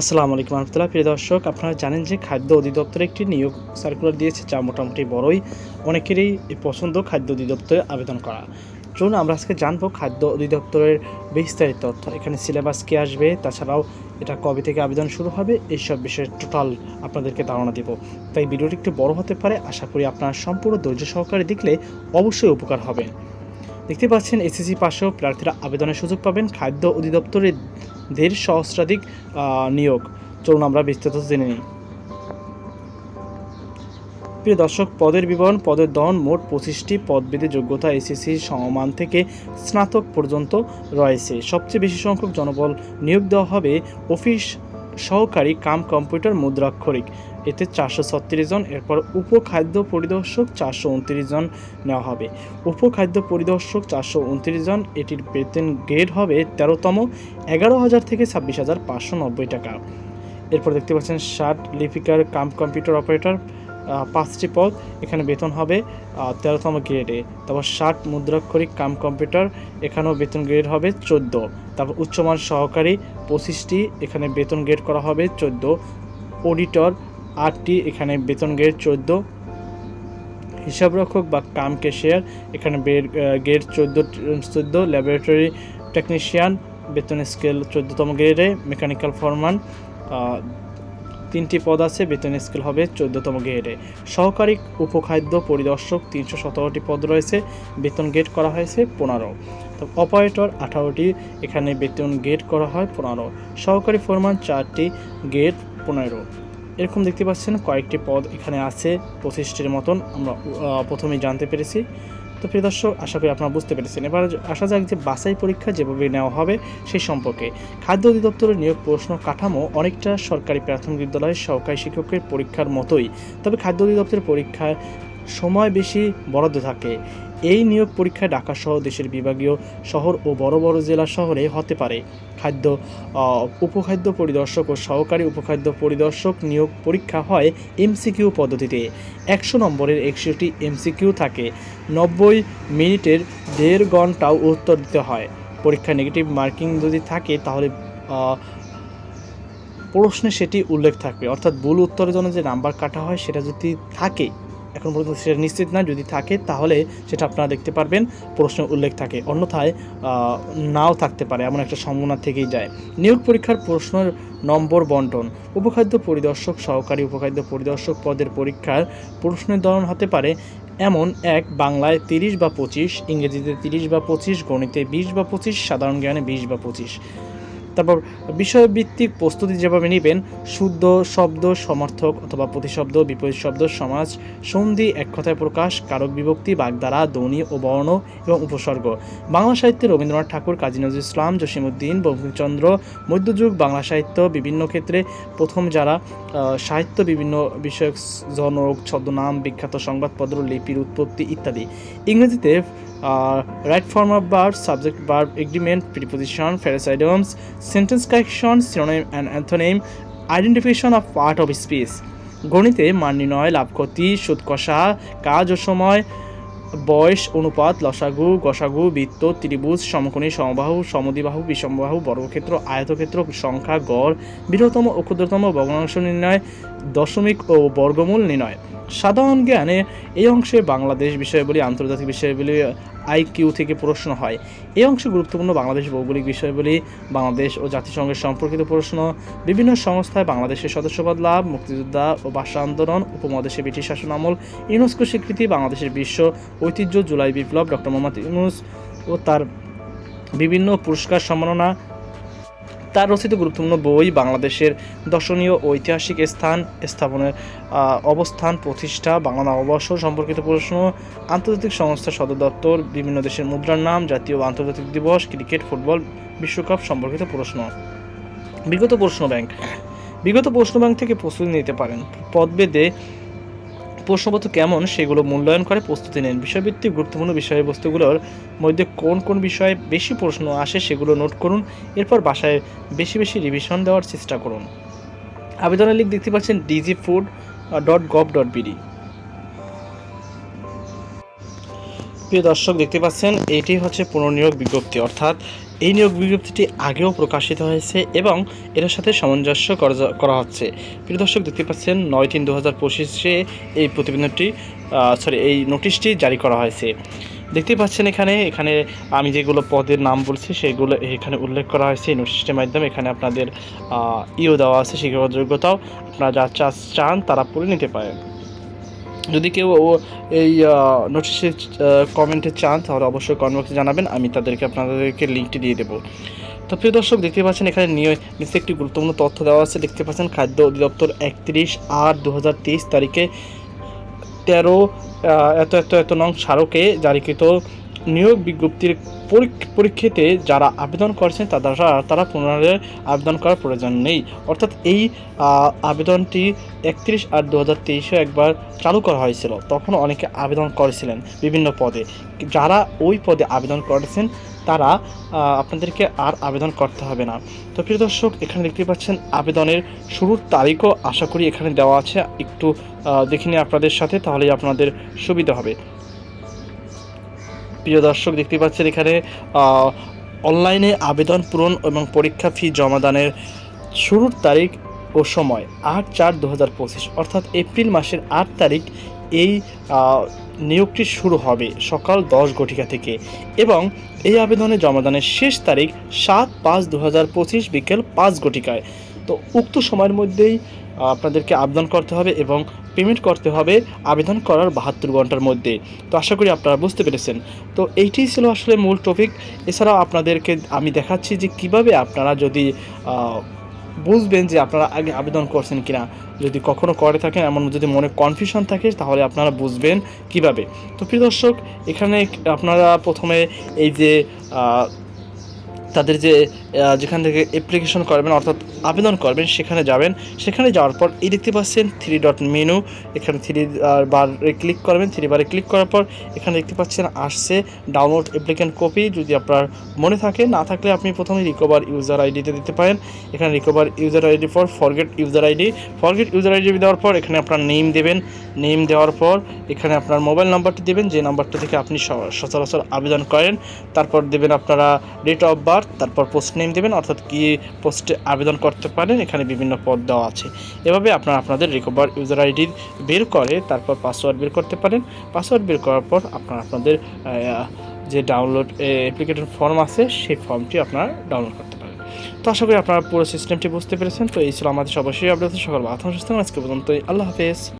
আসসালামু আলাইকুম রহমতুল্লাহ। প্রিয় দর্শক, আপনারা জানেন যে খাদ্য অধিদপ্তর একটি নিয়োগ সার্কুলার দিয়েছে, যা মোটামুটি বড়ই অনেকেরই পছন্দ খাদ্য অধিদপ্তরে আবেদন করা। চলুন আমরা আজকে জানব খাদ্য অধিদপ্তরের বিস্তারিত তথ্য। এখানে সিলেবাস কী আসবে, তাছাড়াও এটা কবে থেকে আবেদন শুরু হবে এইসব বিষয়ে টোটাল আপনাদেরকে ধারণা দেব। তাই ভিডিওটি একটু বড় হতে পারে, আশা করি আপনারা সম্পূর্ণ ধৈর্য সহকারে দেখলে অবশ্যই উপকার হবে। দেখতে পাচ্ছেন, এসএসসি পাশেও প্রার্থীরা আবেদনের সুযোগ পাবেন। খাদ্য অধিদপ্তরের দেড় সহস্রাধিক নিয়োগ। চলুন আমরা বিস্তারিত জেনে নিই। প্রিয় দর্শক, পদের বিবরণ, পদের দহন মোট পঁচিশটি পদবিধি যোগ্যতা এসএসসি সমমান থেকে স্নাতক পর্যন্ত রয়েছে। সবচেয়ে বেশি সংখ্যক জনবল নিয়োগ দেওয়া হবে অফিস সহকারী কাম কম্পিউটার মুদ্রাক্ষরিক। এতে চারশো ছত্রিশ জন, এরপর উপখাদ্য পরিদর্শক চারশো উনত্রিশ জন নেওয়া হবে। উপখাদ্য পরিদর্শক চারশো উনত্রিশ জন, এটির বেতন গ্রেড হবে তেরোতম, এগারো হাজার থেকে ছাব্বিশ হাজার পাঁচশো নব্বই টাকা। এরপর দেখতে পাচ্ছেন ষাট লিপিকার কাম কম্পিউটার অপারেটর পাঁচটি পদ। এখানে বেতন হবে তেরোতম গ্রেডে তারপর ষাট মুদ্রাক্ষরিক কাম কম্পিউটার, এখানেও বেতন গ্রেড হবে চোদ্দ। তারপর উচ্চমান সহকারী পঁচিশটি, এখানে বেতন গ্রেড করা হবে চোদ্দ। অডিটর আটটি, এখানে বেতন গ্রেড চোদ্দ। হিসাবরক্ষক বা কাম কেশিয়ার এখানে গ্রেড চোদ্দ চোদ্দ। ল্যাবরেটরি টেকনিশিয়ান বেতন স্কেল চোদ্দোতম গ্রেডে মেকানিক্যাল ফরমান তিনটি পদ আছে বেতন স্কেল হবে চোদ্দোতম গ্রেডে। সহকারী উপখাদ্য পরিদর্শক তিনশো সতেরোটি পদ রয়েছে বেতন গেট করা হয়েছে পনেরো। তো অপারেটর আঠারোটি এখানে বেতন গেট করা হয় পনেরো। সহকারী ফরমান চারটি গেট পনেরো। এরকম দেখতে পাচ্ছেন কয়েকটি পদ এখানে আছে পঁচিশটির মতন আমরা আহ, প্রথমেই জানতে পেরেছি। তো প্রিয় দর্শক, আশা করি আপনারা বুঝতে পেরেছেন। এবার আশা যাক যে বাছাই পরীক্ষা যেভাবে নেওয়া হবে সেই সম্পর্কে। খাদ্য অধিদপ্তরের নিয়োগ প্রশ্ন কাঠামো অনেকটা সরকারি প্রাথমিক বিদ্যালয়ের সহকারী শিক্ষকের পরীক্ষার মতোই। তবে খাদ্য অধিদপ্তরের পরীক্ষায় সময় বেশি বরাদ্দ থাকে। এই নিয়োগ পরীক্ষা ঢাকা সহ দেশের বিভাগীয় শহর ও বড় বড় জেলা শহরে হতে পারে। খাদ্য উপখাদ্য পরিদর্শক ও সহকারী উপখাদ্য পরিদর্শক নিয়োগ পরীক্ষা হয় এমসিকিউ পদ্ধতিতে। একশো নম্বরের একষট্টি এমসিকিউ থাকে। নব্বই মিনিটের দেড় ঘন্টাও উত্তর দিতে হয়। পরীক্ষা নেগেটিভ মার্কিং যদি থাকে তাহলে প্রশ্নে সেটি উল্লেখ থাকবে। অর্থাৎ ভুল উত্তরের জন্য যে নাম্বার কাটা হয় সেটা যদি থাকে এখন পর্যন্ত সেটা নিশ্চিত না, যদি থাকে তাহলে সেটা আপনারা দেখতে পারবেন প্রশ্নে উল্লেখ থাকে। অন্যথায় নাও থাকতে পারে, এমন একটা সম্ভাবনা থেকেই যায়। নিয়োগ পরীক্ষার প্রশ্নের নম্বর বন্টন। উপখাদ্য পরিদর্শক, সহকারী উপখাদ্য পরিদর্শক পদের পরীক্ষার প্রশ্নের ধরন হতে পারে এমন এক, বাংলায় তিরিশ বা পঁচিশ, ইংরেজিতে তিরিশ বা পঁচিশ, গণিতে বিশ বা পঁচিশ, সাধারণ জ্ঞানে বিশ বা পঁচিশ। তারপর বিষয়ভিত্তিক প্রস্তুতি যেভাবে নেবেন, শুদ্ধ শব্দ, সমর্থক অথবা প্রতিশব্দ, বিপরীত শব্দ, সমাজ, সন্ধি, এক কথায় প্রকাশ, কারক বিভক্তি বাগদারা ধ্বনি ও বর্ণ এবং উপসর্গ। বাংলা সাহিত্যে রবীন্দ্রনাথ ঠাকুর, কাজী নজরুল ইসলাম জসিমুদ্দিন বঙ্কিমচন্দ্র, মধ্যযুগ, বাংলা সাহিত্য বিভিন্ন ক্ষেত্রে প্রথম যারা সাহিত্য বিভিন্ন বিষয়ক জনক, ছদ্মনাম, বিখ্যাত সংবাদপত্র, লিপির উৎপত্তি ইত্যাদি। ইংরেজিতে right form of verb subject verb agreement preposition ফেরাসাইডমস sentence correction synonym and antonym identification of part of speech গণিতে মান নির্ণয়, লাভ ক্ষতি, সুদ কষা, কাজ ও সময়, বয়স, অনুপাত, লসাগু, গসাগু, বৃত্ত, ত্রিভুজ, সমকোণী, সমবাহু সমদিবাহু বিষমবাহু, বর্গক্ষেত্র, আয়তক্ষেত্র, সংখ্যা, গড়, বৃহত্তম ও ক্ষুদ্রতম ভগ্নাংশ নির্ণয়, দশমিক ও বর্গমূল নির্ণয়। সাধারণ জ্ঞানে এই অংশে বাংলাদেশ বিষয়গুলি আন্তর্জাতিক বিষয়গুলি আইকিউ থেকে প্রশ্ন হয়। এই অংশে গুরুত্বপূর্ণ বাংলাদেশ ভৌগোলিক বিষয়গুলি বাংলাদেশ ও জাতিসংঘের সম্পর্কিত প্রশ্ন, বিভিন্ন সংস্থায় বাংলাদেশের সদস্যপদ লাভ, মুক্তিযোদ্ধা ও ভাষা আন্দোলন, উপমহাদেশে ব্রিটিশ শাসন আমল ইউনেস্কো স্বীকৃতি, বাংলাদেশের বিশ্ব ঐতিহ্য, জুলাই বিপ্লব, ডক্টর মোহাম্মদ ইউনুস ও তার বিভিন্ন পুরস্কার সম্মাননা তার রচিত গুরুত্বপূর্ণ বই বাংলাদেশের দর্শনীয় ঐতিহাসিক স্থান স্থাপনের অবস্থান প্রতিষ্ঠা, বাংলা নববর্ষ সম্পর্কিত প্রশ্ন, আন্তর্জাতিক সংস্থা সদর দপ্তর, বিভিন্ন দেশের মুদ্রার নাম, জাতীয় আন্তর্জাতিক দিবস, ক্রিকেট, ফুটবল, বিশ্বকাপ সম্পর্কিত প্রশ্ন। বিগত প্রশ্ন ব্যাংক। বিগত প্রশ্ন ব্যাংক থেকে প্রস্তুতি নিতে পারেন। পদবেদে প্রশ্নপত্র কেমন সেগুলো মূল্যায়ন করে প্রস্তুতি নেন। বিষয়ভিত্তিক গুরুত্বপূর্ণ বিষয়বস্তুগুলোর মধ্যে কোন কোন বিষয়ে বেশি প্রশ্ন আসে সেগুলো নোট করুন। এরপর বাসায় বেশি বেশি রিভিশন দেওয়ার চেষ্টা করুন। আবেদনের লিঙ্ক দেখতে পাচ্ছেন DG food dot gov dot BD প্রিয় দর্শক, দেখতে পাচ্ছেন, এটি হচ্ছে পুনর্নিয়োগ বিজ্ঞপ্তি। অর্থাৎ এই নিয়োগ বিজ্ঞপ্তিটি আগেও প্রকাশিত হয়েছে এবং এটার সাথে সামঞ্জস্য করা- হচ্ছে। প্রিয় দর্শক, দেখতে পাচ্ছেন, নয় তিন দু হাজার পঁচিশে এই প্রতিবেদনটি সরি এই নোটিশটি জারি করা হয়েছে। দেখতে পাচ্ছেন এখানে এখানে আমি যেগুলো পদের নাম বলছি, সেগুলো এখানে উল্লেখ করা হয়েছে। এই নোটিশটির মাধ্যমে এখানে আপনাদের ইও দেওয়া আছে, শিক্ষাগত যোগ্যতাও। আপনারা যা চান, তারা পড়ে নিতে পারেন। যদি কেউ এই নোটিশে কমেন্টে চান, তাহলে অবশ্যই কমেন্ট বক্সে জানাবেন, আমি তাদেরকে আপনাদেরকে লিঙ্কটি দিয়ে দেবো। তো প্রিয় দর্শক, দেখতে পাচ্ছেন এখানে নিয়ে, নিচে একটি গুরুত্বপূর্ণ তথ্য দেওয়া আছে, দেখতে পাচ্ছেন খাদ্য অধিদপ্তর একত্রিশ আট দু তারিখে তেরো এত এত এত নং স্মারকে জারিকৃত নিয়োগ বিজ্ঞপ্তির পরীক- পরীক্ষাতে যারা আবেদন করেছেন তারা তারা পুনরায় আবেদন করার প্রয়োজন নেই। অর্থাৎ এই আবেদনটি একত্রিশ আট দু হাজার তেইশে একবার চালু করা হয়েছিল। তখন অনেকে আবেদন করেছিলেন বিভিন্ন পদে। যারা ওই পদে আবেদন করেছেন তারা আপনাদেরকে আর আবেদন করতে হবে না। তো প্রিয় দর্শক এখানে দেখতে পাচ্ছেন আবেদনের শুরুর তারিখও আশা করি এখানে দেওয়া আছে। একটু আহ, দেখে নিই আপনাদের সাথে তাহলে আপনাদের সুবিধা হবে। প্রিয় দর্শক, দেখতে পাচ্ছেন এখানে অনলাইনে আবেদন পূরণ এবং পরীক্ষা ফি জমাদানের শুরুর তারিখ ও সময় আট চার দু পঁচিশ। অর্থাৎ এপ্রিল মাসের আট তারিখ এই নিয়োগটি শুরু হবে সকাল দশ ঘটিকা থেকে এবং এই আবেদনে জমাদানের শেষ তারিখ সাত পাঁচ দু হাজার পঁচিশ বিকেল পাঁচ ঘটিকায়। তো উক্ত সময়ের মধ্যেই আপনাদেরকে আবেদন করতে হবে এবং পেমেন্ট করতে হবে আবেদন করার বাহাত্তর ঘণ্টার মধ্যে। তো আশা করি আপনারা বুঝতে পেরেছেন। তো এইটাই ছিল আসলে মূল টপিক এছাড়াও আপনাদেরকে আমি দেখাচ্ছি যে কীভাবে আপনারা যদি বুঝবেন যে আপনারা আগে আবেদন করছেন কিনা। যদি কখনো করে থাকেন, এমন যদি মনে কনফিউশন থাকে, তাহলে আপনারা বুঝবেন কীভাবে। তো প্রিয় দর্শক, এখানে আপনারা প্রথমে এই যে তাদের যে যেখান থেকে অ্যাপ্লিকেশন করবেন, অর্থাৎ আবেদন করবেন, সেখানে যাবেন। সেখানে যাওয়ার পর এই দেখতে পাচ্ছেন থ্রি ডট মেনু এখানে থ্রি বারে ক্লিক করবেন। থ্রি বারে ক্লিক করার পর এখানে দেখতে পাচ্ছেন আসছে ডাউনলোড অ্যাপ্লিকেন্ট কপি যদি আপনার মনে থাকে, না থাকলে আপনি প্রথমে রিকভার ইউজার আইডিতে দিতে পারেন। এখানে recover user ID for forget user ID forget user ID দেওয়ার পর এখানে আপনার নেম দেবেন। নেম দেওয়ার পর এখানে আপনার মোবাইল নাম্বারটি দেবেন। যে নাম্বারটা থেকে আপনি সচরাচর আবেদন করেন, তারপর দেবেন আপনারা ডেট অফ বার্থ তারপর পোস্ট নেম দেবেন, অর্থাৎ কি পোস্টে আবেদন করতে পারেন, এখানে বিভিন্ন পদ দেওয়া আছে। এভাবে আপনারা আপনাদের রিকভার ইউজার আইডি বের করে, তারপর পাসওয়ার্ড বের করতে পারেন। পাসওয়ার্ড বের করার পর আপনারা আপনাদের যে ডাউনলোড অ্যাপ্লিকেশন ফর্ম আছে, সেই ফর্মটি আপনারা ডাউনলোড করতে পারেন। তো আশা করি আপনারা পুরো সিস্টেমটি বুঝতে পেরেছেন। তো এই ছিল আমাদের সর্বশেষ আপডেট সকল আত্মসুস্থ আজকে পর্যন্ত আল্লাহ হাফেজ।